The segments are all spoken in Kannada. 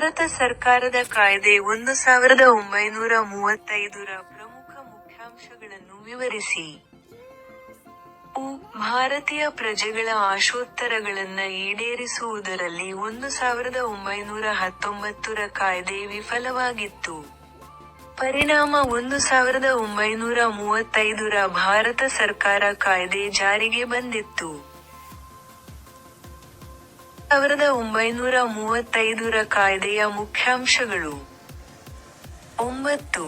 ಭಾರತ ಸರ್ಕಾರದ ಕಾಯ್ದೆ ಒಂದು ಸಾವಿರದ ಒಂಬೈನೂರ ಮೂವತ್ತೈದರ ಪ್ರಮುಖ ಮುಖ್ಯಾಂಶಗಳನ್ನು ವಿವರಿಸಿ ಉ, ಭಾರತೀಯ ಪ್ರಜೆಗಳ ಆಶೋತ್ತರಗಳನ್ನ ಈಡೇರಿಸುವುದರಲ್ಲಿ ಒಂದು ಸಾವಿರದ ಒಂಬೈನೂರ ಹತ್ತೊಂಬತ್ತರ ಕಾಯ್ದೆ ವಿಫಲವಾಗಿತ್ತು. ಪರಿಣಾಮ ಒಂದು ಸಾವಿರದ ಒಂಬೈನೂರ ಮೂವತ್ತೈದರ ಭಾರತ ಸರ್ಕಾರ ಕಾಯ್ದೆ ಜಾರಿಗೆ ಬಂದಿತ್ತು. ಸಾವಿರದ ಒಂಬೈನೂರ ಮೂವತ್ತೈದರ ಕಾಯ್ದೆಯ ಮುಖ್ಯಾಂಶಗಳು ಒಂಬತ್ತು.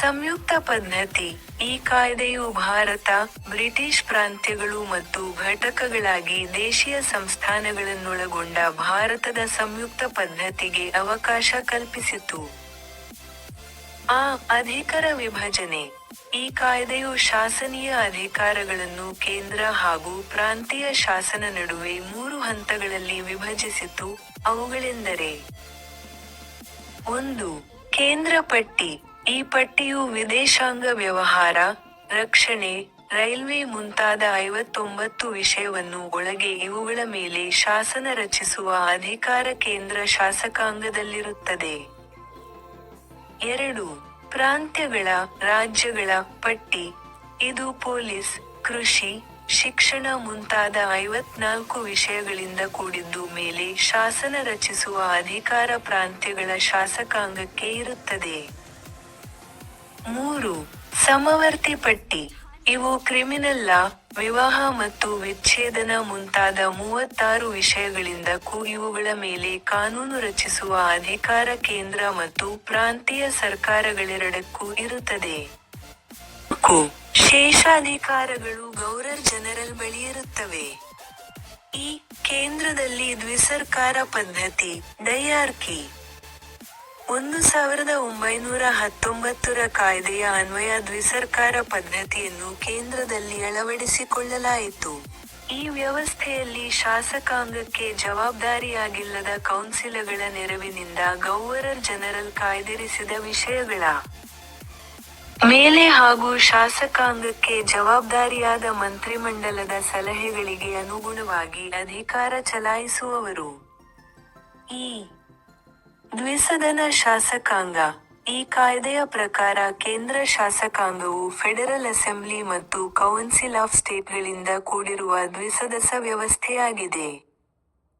ಸಂಯುಕ್ತ ಪದ್ಧತಿ ಈ ಕಾಯ್ದೆಯು ಭಾರತ, ಬ್ರಿಟಿಷ್ ಪ್ರಾಂತ್ಯಗಳು ಮತ್ತು ಘಟಕಗಳಾಗಿ ದೇಶೀಯ ಸಂಸ್ಥಾನಗಳನ್ನೊಳಗೊಂಡ ಭಾರತದ ಸಂಯುಕ್ತ ಪದ್ಧತಿಗೆ ಅವಕಾಶ ಕಲ್ಪಿಸಿತು. ಅ. ಅಧಿಕಾರ ವಿಭಜನೆ ಈ ಕಾಯ್ದೆಯು ಶಾಸನೀಯ ಅಧಿಕಾರಗಳನ್ನು ಕೇಂದ್ರ ಹಾಗೂ ಪ್ರಾಂತೀಯ ಶಾಸನ ನಡುವೆ ಮೂರು ಹಂತಗಳಲ್ಲಿ ವಿಭಜಿಸಿತು, ಅವುಗಳೆಂದರೆ ಒಂದು. ಕೇಂದ್ರ ಪಟ್ಟಿ ಈ ಪಟ್ಟಿಯು ವಿದೇಶಾಂಗ ವ್ಯವಹಾರ, ರಕ್ಷಣೆ, ರೈಲ್ವೆ ಮುಂತಾದ ಐವತ್ತೊಂಬತ್ತು ವಿಷಯವನ್ನು ಒಳಗೆ ಇವುಗಳ ಮೇಲೆ ಶಾಸನ ರಚಿಸುವ ಅಧಿಕಾರ ಕೇಂದ್ರ ಶಾಸಕಾಂಗದಲ್ಲಿರುತ್ತದೆ. ಎರಡು. ಪ್ರಾಂತ್ಯಗಳ, ರಾಜ್ಯಗಳ ಪಟ್ಟಿ ಇದು ಪೊಲೀಸ್, ಕೃಷಿ, ಶಿಕ್ಷಣ ಮುಂತಾದ ಐವತ್ನಾಲ್ಕು ವಿಷಯಗಳಿಂದ ಕೂಡಿದ್ದು ಮೇಲೆ ಶಾಸನ ರಚಿಸುವ ಅಧಿಕಾರ ಪ್ರಾಂತ್ಯಗಳ ಶಾಸಕಾಂಗಕ್ಕೆ ಇರುತ್ತದೆ. ಮೂರು. ಸಮವರ್ತಿ ಪಟ್ಟಿ ಇವು ಕ್ರಿಮಿನಲ್ ಲಾ, ವಿವಾಹ ಮತ್ತು ವಿಚ್ಛೇದನ ಮುಂತಾದ ಮೂವತ್ತಾರು ವಿಷಯಗಳಿಂದ ಕೂಗಿವುಗಳ ಇವುಗಳ ಮೇಲೆ ಕಾನೂನು ರಚಿಸುವ ಅಧಿಕಾರ ಕೇಂದ್ರ ಮತ್ತು ಪ್ರಾಂತೀಯ ಸರ್ಕಾರಗಳೆರಡಕ್ಕೂ ಇರುತ್ತದೆ. ಶೇಷಾಧಿಕಾರಗಳು ಗೌರರ್ ಜನರಲ್ ಬಳಿಯಿರುತ್ತವೆ. ಈ ಕೇಂದ್ರದಲ್ಲಿ ದ್ವಿಸರ್ಕಾರ ಪದ್ಧತಿ, ಡೈಯಾರ್ಕಿ. ಒಂದು ಸಾವಿರದ ಒಂಬೈನೂರ ಹತ್ತೊಂಬತ್ತರ ಕಾಯ್ದೆಯ ಅನ್ವಯ ದ್ವಿಸರ್ಕಾರ ಪದ್ಧತಿಯನ್ನು ಕೇಂದ್ರದಲ್ಲಿ ಅಳವಡಿಸಿಕೊಳ್ಳಲಾಯಿತು. ಈ ವ್ಯವಸ್ಥೆಯಲ್ಲಿ ಶಾಸಕಾಂಗಕ್ಕೆ ಜವಾಬ್ದಾರಿಯಾಗಿಲ್ಲದ ಕೌನ್ಸಿಲಗಳ ನೆರವಿನಿಂದ ಗವರ್ನರ್ ಜನರಲ್ ಕಾಯ್ದಿರಿಸಿದ ವಿಷಯಗಳ ಮೇಲೆ ಹಾಗೂ ಶಾಸಕಾಂಗಕ್ಕೆ ಜವಾಬ್ದಾರಿಯಾದ ಮಂತ್ರಿಮಂಡಲದ ಸಲಹೆಗಳಿಗೆ ಅನುಗುಣವಾಗಿ ಅಧಿಕಾರ ಚಲಾಯಿಸುವವರು. ಈ ದ್ವಿಸದನ ಶಾಸಕಾಂಗ ಈ ಕಾಯ್ದೆಯ ಪ್ರಕಾರ ಕೇಂದ್ರ ಶಾಸಕಾಂಗವು ಫೆಡರಲ್ ಅಸೆಂಬ್ಲಿ ಮತ್ತು ಕೌನ್ಸಿಲ್ ಆಫ್ ಸ್ಟೇಟ್ಗಳಿಂದ ಕೂಡಿರುವ ದ್ವಿಸದಸ ವ್ಯವಸ್ಥೆಯಾಗಿದೆ.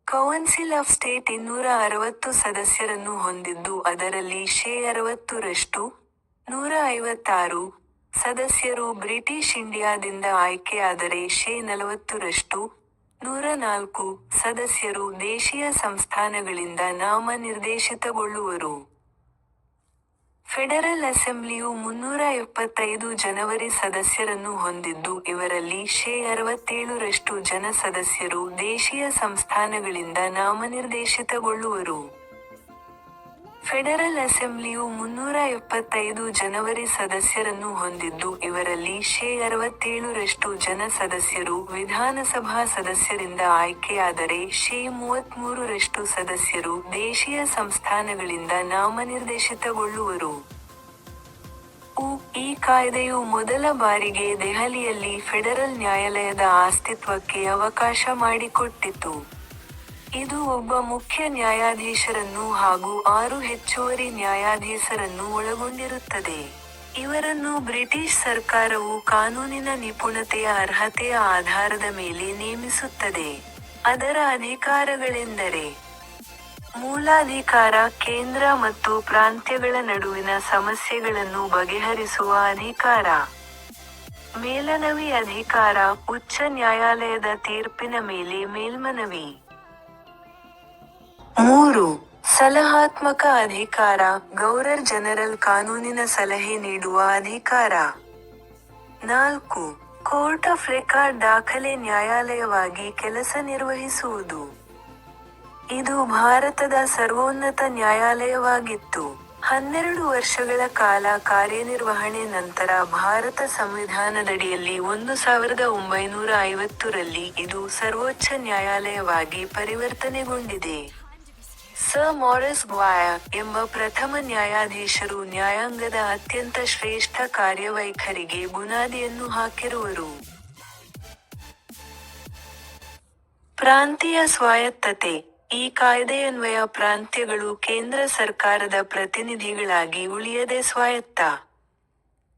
ಕೌನ್ಸಿಲ್ ಆಫ್ ಸ್ಟೇಟ್ ಇನ್ನೂರ ಅರವತ್ತು ಸದಸ್ಯರನ್ನು ಹೊಂದಿದ್ದು ಅದರಲ್ಲಿ ಶೇ ಅರವತ್ತು ರಷ್ಟು, ನೂರ ಐವತ್ತಾರು, ಸದಸ್ಯರು ಬ್ರಿಟಿಷ್ ಇಂಡಿಯಾದಿಂದ ಆಯ್ಕೆಯಾದರೆ ಶೇ ನಲವತ್ತು ರಷ್ಟು, ನೂರ ನಾಲ್ಕು, ಸದಸ್ಯರು ದೇಶೀಯ ಸಂಸ್ಥಾನಗಳಿಂದ ನಾಮನಿರ್ದೇಶಿತಗೊಳ್ಳುವರು. ಫೆಡರಲ್ ಅಸೆಂಬ್ಲಿಯು ಮುನ್ನೂರ ಎಪ್ಪತ್ತೈದು ಜನವರಿ ಸದಸ್ಯರನ್ನು ಹೊಂದಿದ್ದು ಇವರಲ್ಲಿ ಶೇ ಅರವತ್ತೇಳು ರಷ್ಟು ಜನ ಸದಸ್ಯರು ದೇಶೀಯ ಸಂಸ್ಥಾನಗಳಿಂದ ನಾಮನಿರ್ದೇಶಿತಗೊಳ್ಳುವರು. ಫೆಡರಲ್ ಅಸೆಂಬ್ಲಿಯು ಮುನ್ನೂರ ಎಪ್ಪತ್ತೈದು ಜನವರಿ ಸದಸ್ಯರನ್ನು ಹೊಂದಿದ್ದು, ಇವರಲ್ಲಿ ಶೇ ಅರವತ್ತೇಳು ರಷ್ಟು ಜನ ಸದಸ್ಯರು ವಿಧಾನಸಭಾ ಸದಸ್ಯರಿಂದ ಆಯ್ಕೆಯಾದರೆ ಶೇ ಮೂವತ್ಮೂರು ರಷ್ಟು ಸದಸ್ಯರು ದೇಶೀಯ ಸಂಸ್ಥಾನಗಳಿಂದ ನಾಮನಿರ್ದೇಶಿತಗೊಳ್ಳುವರು. ಉ, ಈ ಕಾಯ್ದೆಯು ಮೊದಲ ಬಾರಿಗೆ ದೆಹಲಿಯಲ್ಲಿ ಫೆಡರಲ್ ನ್ಯಾಯಾಲಯದ ಅಸ್ತಿತ್ವಕ್ಕೆ ಅವಕಾಶ ಮಾಡಿಕೊಟ್ಟಿತು. ಇದು ಒಬ್ಬ ಮುಖ್ಯ ನ್ಯಾಯಾಧೀಶರನ್ನು ಹಾಗೂ ಆರು ಹೆಚ್ಚುವರಿ ನ್ಯಾಯಾಧೀಶರನ್ನು ಒಳಗೊಂಡಿರುತ್ತದೆ. ಇವರನ್ನು ಬ್ರಿಟಿಷ್ ಸರ್ಕಾರವು ಕಾನೂನಿನ ನಿಪುಣತೆಯ ಅರ್ಹತೆಯ ಆಧಾರದ ಮೇಲೆ ನೇಮಿಸುತ್ತದೆ. ಅದರ ಅಧಿಕಾರಗಳೆಂದರೆ ಮೂಲಾಧಿಕಾರ, ಕೇಂದ್ರ ಮತ್ತು ಪ್ರಾಂತ್ಯಗಳ ನಡುವಿನ ಸಮಸ್ಯೆಗಳನ್ನು ಬಗೆಹರಿಸುವ ಅಧಿಕಾರ. ಮೇಲನವಿ ಅಧಿಕಾರ, ಉಚ್ಚ ನ್ಯಾಯಾಲಯದ ತೀರ್ಪಿನ ಮೇಲೆ ಮೇಲ್ಮನವಿ. ಮೂರು. ಸಲಹಾತ್ಮಕ ಅಧಿಕಾರ ಗೌರರ್ ಜನರಲ್ ಕಾನೂನಿನ ಸಲಹೆ ನೀಡುವ ಅಧಿಕಾರ. ನಾಲ್ಕು. ಕೋರ್ಟ್ ಆಫ್ ರೆಕಾರ್ಡ್ ದಾಖಲೆ ನ್ಯಾಯಾಲಯವಾಗಿ ಕೆಲಸ ನಿರ್ವಹಿಸುವುದು. ಇದು ಭಾರತದ ಸರ್ವೋನ್ನತ ನ್ಯಾಯಾಲಯವಾಗಿತ್ತು. ಹನ್ನೆರಡು ವರ್ಷಗಳ ಕಾಲ ಕಾರ್ಯನಿರ್ವಹಣೆ ನಂತರ ಭಾರತ ಸಂವಿಧಾನದಡಿಯಲ್ಲಿ ಒಂದು ಸಾವಿರದ ಒಂಬೈನೂರ ಐವತ್ತರಲ್ಲಿ ಇದು ಸರ್ವೋಚ್ಚ ನ್ಯಾಯಾಲಯವಾಗಿ ಪರಿವರ್ತನೆಗೊಂಡಿದೆ. ಸರ್ ಮಾರಿಸ್ ಗ್ವಾಯರ್, ಎಂಬ ಪ್ರಥಮ ನ್ಯಾಯಾಧೀಶರು ನ್ಯಾಯಾಂಗದ ಅತ್ಯಂತ ಶ್ರೇಷ್ಠ ಕಾರ್ಯವೈಖರಿಗೆ ಬುನಾದಿಯನ್ನು ಹಾಕಿರುವರು. ಪ್ರಾಂತೀಯ ಸ್ವಾಯತ್ತತೆ ಈ ಕಾಯ್ದೆಯನ್ವಯ ಪ್ರಾಂತ್ಯಗಳು ಕೇಂದ್ರ ಸರ್ಕಾರದ ಪ್ರತಿನಿಧಿಗಳಾಗಿ ಉಳಿಯದೆ ಸ್ವಾಯತ್ತ.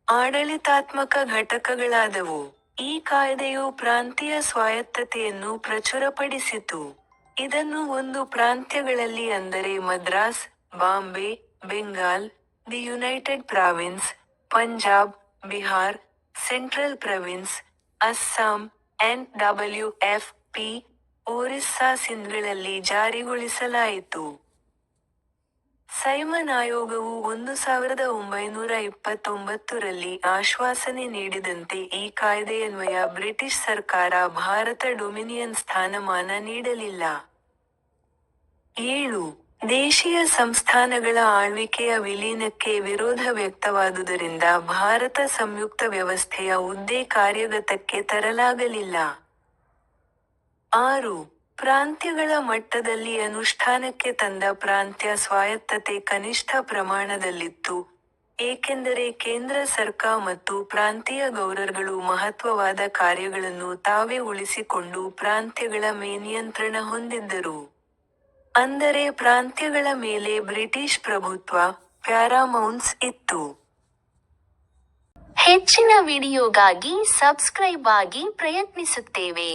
ಆಡಳಿತಾತ್ಮಕ ಘಟಕಗಳಾದವು. ಈ ಕಾಯ್ದೆಯು ಪ್ರಾಂತೀಯ ಸ್ವಾಯತ್ತತೆಯನ್ನು ಪ್ರಚುರಪಡಿಸಿತು. ಇದನ್ನು ಒಂದು ಪ್ರಾಂತ್ಯಗಳಲ್ಲಿ ಅಂದರೆ Madras, Bombay, Bengal, the united province, Punjab, Bihar, central province, Assam, N W F P, Orissa ಸಿಂಧ್ಗಳಲ್ಲಿ ಜಾರಿಗೊಳಿಸಲಾಯಿತು. ಸೈಮನ್ ಆಯೋಗವು ಒಂದು ಸಾವಿರದ ಒಂಬೈನೂರ ಇಪ್ಪತ್ತೊಂಬತ್ತರಲ್ಲಿ ಆಶ್ವಾಸನೆ ನೀಡಿದಂತೆ ಈ ಕಾಯ್ದೆಯನ್ವಯ ಬ್ರಿಟಿಷ್ ಸರ್ಕಾರ ಭಾರತ ಡೊಮಿನಿಯನ್ ಸ್ಥಾನಮಾನ ನೀಡಲಿಲ್ಲ. ಏಳು. ದೇಶೀಯ ಸಂಸ್ಥಾನಗಳ ಆಳ್ವಿಕೆಯ ವಿಲೀನಕ್ಕೆ ವಿರೋಧ ವ್ಯಕ್ತವಾದುದರಿಂದ ಭಾರತ ಸಂಯುಕ್ತ ವ್ಯವಸ್ಥೆಯ ಹುದ್ದೆ ಕಾರ್ಯಗತಕ್ಕೆ ತರಲಾಗಲಿಲ್ಲ. ಆರು. ಪ್ರಾಂತ್ಯಗಳ ಮಟ್ಟದಲ್ಲಿ ಅನುಷ್ಠಾನಕ್ಕೆ ತಂದ ಪ್ರಾಂತ್ಯ ಸ್ವಾಯತ್ತತೆ ಕನಿಷ್ಠ ಪ್ರಮಾಣದಲ್ಲಿತ್ತು. ಏಕೆಂದರೆ ಕೇಂದ್ರ ಸರ್ಕಾರ ಮತ್ತು ಪ್ರಾಂತೀಯ ಗೌರರ್ಗಳು ಮಹತ್ವವಾದ ಕಾರ್ಯಗಳನ್ನು ತಾವೇ ಉಳಿಸಿಕೊಂಡು ಪ್ರಾಂತ್ಯಗಳ ಮೇನಿಯಂತ್ರಣ ಹೊಂದಿದ್ದರು. ಅಂದರೆ ಪ್ರಾಂತ್ಯಗಳ ಮೇಲೆ ಬ್ರಿಟಿಷ್ ಪ್ರಭುತ್ವ ಪ್ಯಾರಾಮೌನ್ಸ್ ಇತ್ತು. ಹೆಚ್ಚಿನ ವಿಡಿಯೋಗಾಗಿ ಸಬ್ಸ್ಕ್ರೈಬ್ ಆಗಿ ಪ್ರಯತ್ನಿಸುತ್ತೇವೆ.